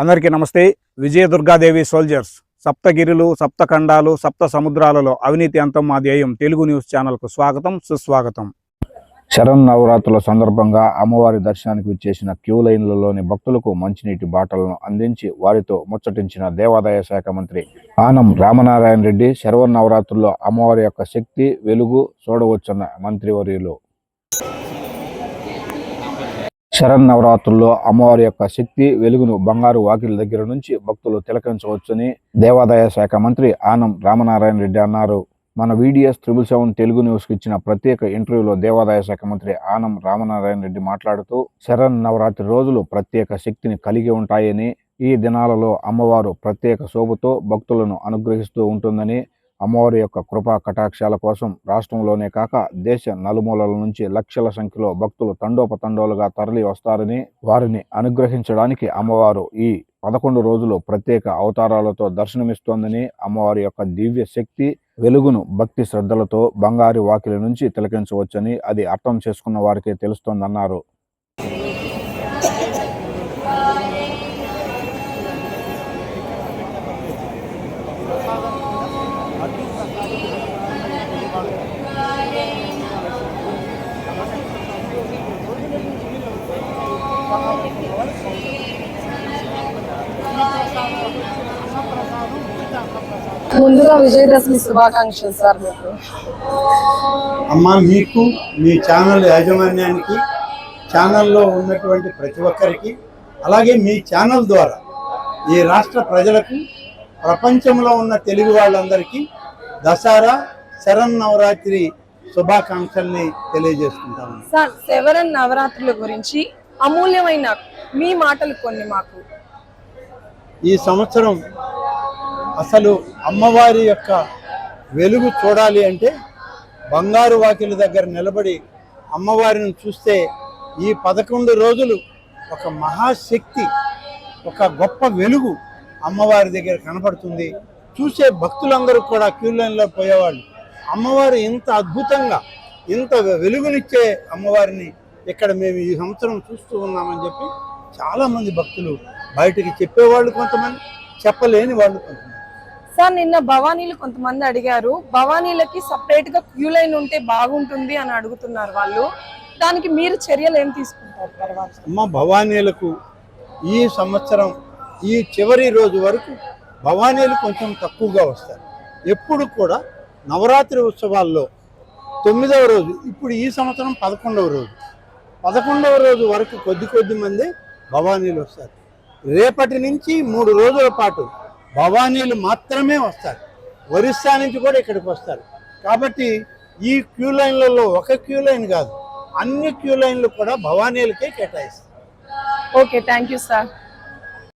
అందరికీ నమస్తే. విజయ దుర్గాదేవి సోల్జర్స్ సప్తగిరులు సప్తఖండాలు సప్త సముద్రాలలో అవినీతి అంతం మా ధ్యేయం తెలుగు న్యూస్ ఛానల్కు స్వాగతం సుస్వాగతం. శరణ్ నవరాత్రుల సందర్భంగా అమ్మవారి దర్శనానికి విచ్చేసిన క్యూ లైన్లలోని భక్తులకు మంచినీటి బాటలను అందించి వారితో ముచ్చటించిన దేవాదాయ శాఖ మంత్రి ఆనం రామనారాయణ రెడ్డి శరవన్ నవరాత్రుల్లో అమ్మవారి యొక్క శక్తి వెలుగు చూడవచ్చన్న మంత్రివర్యులు. శరణ్ నవరాత్రుల్లో అమ్మవారి యొక్క శక్తి వెలుగును బంగారు వాకిల దగ్గర నుంచి భక్తులు తిలకించవచ్చని దేవాదాయ శాఖ మంత్రి ఆనం రామనారాయణ రెడ్డి అన్నారు. మన వీడియోస్ త్రిబుల్ సెవెన్ తెలుగు న్యూస్కి ఇచ్చిన ప్రత్యేక ఇంటర్వ్యూలో దేవాదాయ శాఖ మంత్రి ఆనం రామనారాయణ రెడ్డి మాట్లాడుతూ శరణ్ నవరాత్రి రోజులు ప్రత్యేక శక్తిని కలిగి ఉంటాయని ఈ దినాలలో అమ్మవారు ప్రత్యేక శోభతో భక్తులను అనుగ్రహిస్తూ ఉంటుందని అమ్మవారి యొక్క కృపా కటాక్షాల కోసం రాష్ట్రంలోనే కాక దేశ నలుమూలల నుంచి లక్షల సంఖ్యలో భక్తులు తండోపతండోలుగా తరలి వస్తారని వారిని అనుగ్రహించడానికి అమ్మవారు ఈ పదకొండు రోజులు ప్రత్యేక అవతారాలతో దర్శనమిస్తోందని అమ్మవారి యొక్క దివ్య శక్తి వెలుగును భక్తి శ్రద్ధలతో బంగారు వాకిలి నుంచి తిలకించవచ్చని అది అర్థం చేసుకున్న వారికే తెలుస్తోందన్నారు. ముందుగా విజయదశమి శుభాకాంక్షలు సార్ మీకు. అమ్మ మీకు మీ ఛానల్ యాజమాన్యానికి ఛానల్లో ఉన్నటువంటి ప్రతి ఒక్కరికి అలాగే మీ ఛానల్ ద్వారా ఈ రాష్ట్ర ప్రజలకు ప్రపంచంలో ఉన్న తెలుగు వాళ్ళందరికీ దసరా శరన్నవరాత్రి శుభాకాంక్షల్ని తెలియజేసుకుంటాము. సార్ శవరన్ నవరాత్రుల గురించి అమూల్యమైన మీ మాటలు కొన్ని మాకు. ఈ సంవత్సరం అసలు అమ్మవారి యొక్క వెలుగు చూడాలి అంటే బంగారు వాకిలి దగ్గర నిలబడి అమ్మవారిని చూస్తే ఈ పదకొండు రోజులు ఒక మహాశక్తి ఒక గొప్ప వెలుగు అమ్మవారి దగ్గర కనపడుతుంది. చూసే భక్తులందరూ కూడా క్యూ లైన్లో పోయేవాళ్ళు. అమ్మవారు ఇంత అద్భుతంగా ఇంత వెలుగునిచ్చే అమ్మవారిని ఇక్కడ మేము ఈ సంవత్సరం చూస్తూ ఉన్నామని చెప్పి చాలామంది భక్తులు బయటికి చెప్పేవాళ్ళు కొంతమంది చెప్పలేని వాళ్ళు కొంతమంది. సార్ నిన్న భవానీలు కొంతమంది అడిగారు భవానీలకి సపరేట్గా క్యూ లైన్ ఉంటే బాగుంటుంది అని అడుగుతున్నారు వాళ్ళు. దానికి మీరు చర్యలు ఏం తీసుకుంటారు తర్వాత? అమ్మ భవానీలకు ఈ సంవత్సరం ఈ చివరి రోజు వరకు భవానీలు కొంచెం తక్కువగా వస్తారు. ఎప్పుడు కూడా నవరాత్రి ఉత్సవాల్లో తొమ్మిదవ రోజు ఇప్పుడు ఈ సంవత్సరం పదకొండవ రోజు. పదకొండవ రోజు వరకు కొద్ది కొద్ది మంది భవానీలు వస్తారు. రేపటి నుంచి మూడు రోజుల పాటు భవానీలు మాత్రమే వస్తారు. ఒరిస్సా నుంచి కూడా ఇక్కడికి వస్తారు. కాబట్టి ఈ క్యూ లైన్లలో ఒక క్యూ లైన్ కాదు అన్ని క్యూ లైన్లు కూడా భవానీలకే కేటాయిస్తారు. Okay thank you sir.